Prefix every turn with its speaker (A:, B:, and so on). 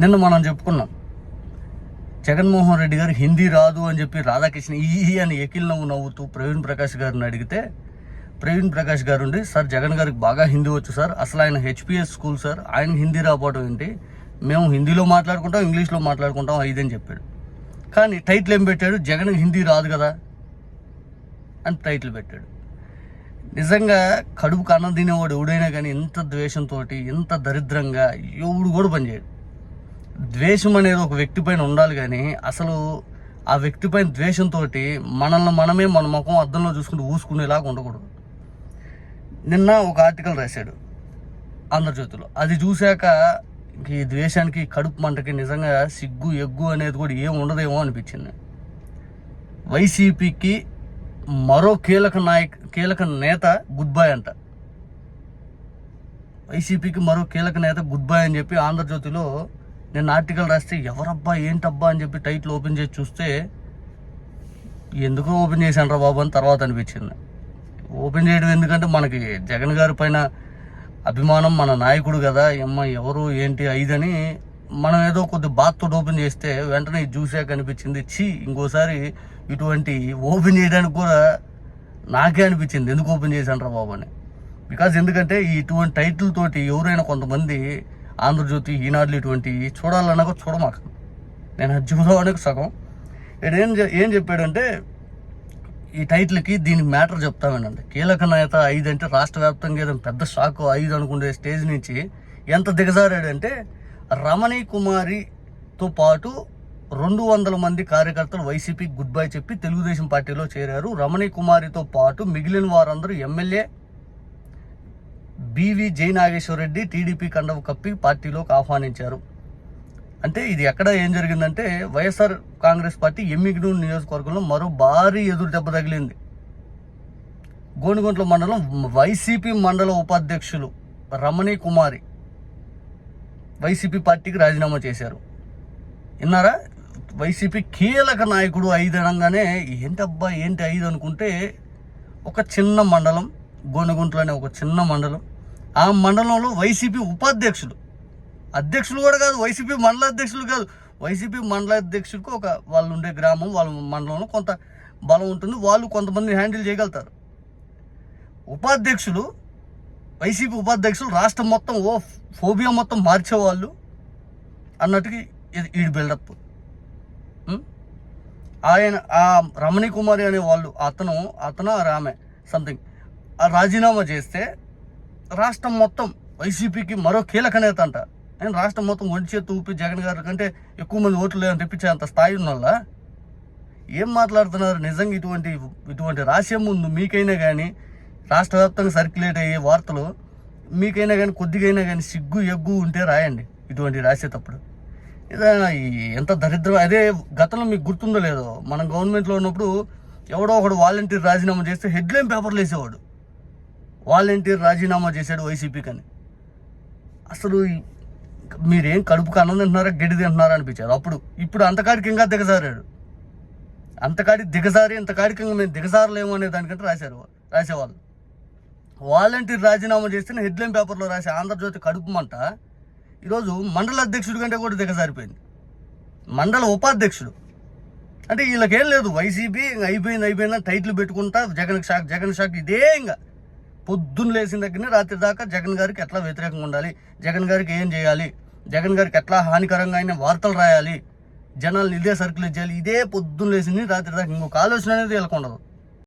A: నిన్న మనం చెప్పుకున్నాం. జగన్మోహన్ రెడ్డి గారు హిందీ రాదు అని చెప్పి రాధాకృష్ణ ఈ అని ఎకిల్ నవ్వు నవ్వుతూ ప్రవీణ్ ప్రకాష్ గారిని అడిగితే ప్రవీణ్ ప్రకాష్ గారు ఉండి సార్ జగన్ గారికి బాగా హిందీ వచ్చు సార్. అసలు ఆయన హెచ్పిఎస్ స్కూల్ సార్. ఆయన హిందీ రాకపోవడం ఏంటి? మేము హిందీలో మాట్లాడుకుంటాం ఇంగ్లీష్లో మాట్లాడుకుంటాం ఐదని చెప్పాడు. కానీ టైటిల్ ఏం పెట్టాడు? జగన్ హిందీ రాదు కదా అని టైటిల్ పెట్టాడు. నిజంగా కడుపుకు అన్నం తినేవాడు ఎవడైనా కానీ ఇంత ద్వేషంతో ఇంత దరిద్రంగా ఎవడు కూడా పనిచేయడు. ద్వేషం అనేది ఒక వ్యక్తి పైన ఉండాలి కానీ అసలు ఆ వ్యక్తి పైన ద్వేషంతో మనల్ని మనమే మన ముఖం అద్దంలో చూసుకుంటూ ఊసుకునేలాగా ఉండకూడదు. నిన్న ఒక ఆర్టికల్ రాశాడు ఆంధ్రజ్యోతిలో. అది చూశాక ఈ ద్వేషానికి కడుపు మంటకి నిజంగా సిగ్గు ఎగ్గు అనేది కూడా ఏం ఉండదేమో అనిపించింది. వైసీపీకి మరో కీలక నాయక్ కీలక నేత గుడ్ బై అంట. వైసీపీకి మరో కీలక నేత గుడ్ బై అని చెప్పి ఆంధ్రజ్యోతిలో నేను ఆర్టికల్ రాస్తే ఎవరబ్బా ఏంటబ్బా అని చెప్పి టైటిల్ ఓపెన్ చేసి చూస్తే ఎందుకు ఓపెన్ చేశాను బాబు అని తర్వాత అనిపించింది. ఓపెన్ చేయడం ఎందుకంటే మనకి జగన్ గారి పైన అభిమానం మన నాయకుడు కదా అమ్మ ఎవరు ఏంటి ఐదని మనం ఏదో కొద్ది బాత్తో ఓపెన్ చేస్తే వెంటనే చూసాక అనిపించింది ఛీ ఇంకోసారి ఇటువంటి ఓపెన్ చేయడానికి కూడా నాకే అనిపించింది ఎందుకు ఓపెన్ చేశాను రా బాబు అని. బికాజ్ ఎందుకంటే ఇటువంటి టైటిల్ తోటి ఎవరైనా కొంతమంది ఆంధ్రజ్యోతి ఈనాడులు ఇటువంటివి చూడాలన్నా కూడా చూడమాక. నేను అది చూడడానికి సగం. ఏం ఏం చెప్పాడంటే ఈ టైటిల్కి దీని మ్యాటర్ చెప్తామేనండి కీలక నేత ఐదు అంటే రాష్ట్ర వ్యాప్తంగా ఏదో పెద్ద షాక్ ఐదు అనుకునే స్టేజ్ నుంచి ఎంత దిగజారాడంటే రమణి కుమారితో పాటు రెండు వందల మంది కార్యకర్తలు వైసీపీ గుడ్ బై చెప్పి తెలుగుదేశం పార్టీలో చేరారు. రమణి కుమారితో పాటు మిగిలిన వారందరూ ఎమ్మెల్యే బీవీ జై రెడ్డి టీడీపీ కండవ కప్పి పార్టీలోకి ఆహ్వానించారు. అంటే ఇది ఎక్కడ ఏం జరిగిందంటే వైఎస్ఆర్ కాంగ్రెస్ పార్టీ ఎమ్మిగనూరు నియోజకవర్గంలో మరో భారీ ఎదురు దెబ్బ తగిలింది. గోనుగుంట్ల మండలం వైసీపీ మండల ఉపాధ్యక్షులు రమణి కుమారి వైసీపీ పార్టీకి రాజీనామా చేశారు. విన్నారా? వైసీపీ కీలక నాయకుడు ఐదు అనగానే ఏంటబ్బా ఏంటి ఐదు అనుకుంటే ఒక చిన్న మండలం గోనుగుంట్లనే ఒక చిన్న మండలం ఆ మండలంలో వైసీపీ ఉపాధ్యక్షులు అధ్యక్షులు కూడా కాదు వైసీపీ మండల అధ్యక్షులు కాదు. వైసీపీ మండల అధ్యక్షుడికి ఒక వాళ్ళు ఉండే గ్రామం వాళ్ళ మండలంలో కొంత బలం ఉంటుంది. వాళ్ళు కొంతమంది హ్యాండిల్ చేయగలుగుతారు. ఉపాధ్యక్షులు వైసీపీ ఉపాధ్యక్షులు రాష్ట్రం మొత్తం ఓ ఫోబియా మొత్తం మార్చేవాళ్ళు అన్నట్టుకి ఇది ఈడు బిల్డప్. ఆయన ఆ రమణి కుమారి అనే వాళ్ళు అతను అతను ఆ రామే సంథింగ్ ఆ రాజీనామా చేస్తే రాష్ట్రం మొత్తం వైసీపీకి మరో కీలక నేత అంట. నేను రాష్ట్రం మొత్తం ఒంటి చేతి ఊపి జగన్ గారి కంటే ఎక్కువ మంది ఓట్లు లేదని తెప్పించే అంత స్థాయి ఉన్నోళ్ళ? ఏం మాట్లాడుతున్నారు? నిజంగా ఇటువంటి ఇటువంటి రాసే ముందు మీకైనా కానీ రాష్ట్ర వ్యాప్తంగా సర్క్యులేట్ అయ్యే వార్తలు మీకైనా కానీ కొద్దిగైనా కానీ సిగ్గు ఎగ్గు ఉంటే రాయండి ఇటువంటి రాసేటప్పుడు ఇదే ఎంత దరిద్రం అదే గతంలో మీకు గుర్తుందో లేదో మనం గవర్నమెంట్లో ఉన్నప్పుడు ఎవడో ఒకడు వాలంటీర్ రాజీనామా చేస్తే హెడ్లైన్ పేపర్లు వేసేవాడు. వాలంటీర్ రాజీనామా చేశాడు వైసీపీకి అని అసలు మీరేం కడుపుకు అన్నం తింటున్నారా గడ్డి తింటున్నారా అనిపించారు అప్పుడు ఇప్పుడు అంతకాడికి ఇంకా దిగజారాడు. అంతకాడికి దిగజారి ఇంతకాడికి ఇంకా మేము దిగజారలేము అనే దానికంటే రాశారు రాసేవాళ్ళు. వాలంటీర్ రాజీనామా చేస్తే హెడ్లైన్ పేపర్లో రాసే ఆంధ్రజ్యోతి కడుపు మంట ఈరోజు మండల అధ్యక్షుడి కంటే కూడా దిగజారిపోయింది. మండల ఉపాధ్యక్షుడు. అంటే వీళ్ళకేం లేదు వైసీపీ ఇంక అయిపోయింది అయిపోయింది అని టైటిల్ పెట్టుకుంటా జగన్ షాక్ జగన్ షాక్ ఇదే ఇంకా. పొద్దున్న లేచిన దగ్గరనే రాత్రి దాకా జగన్ గారికి ఎట్లా వ్యతిరేకంగా ఉండాలి? జగన్ గారికి ఏం చేయాలి? జగన్ గారికి ఎట్లా హానికరంగా అయిన వార్తలు రాయాలి? జనాలు ఇదే సర్కిల్ చేయాలి. ఇదే పొద్దున్న లేచింది రాత్రి దాకా. ఇంకొక ఆలోచన అనేది వీళ్ళకు ఉండదు.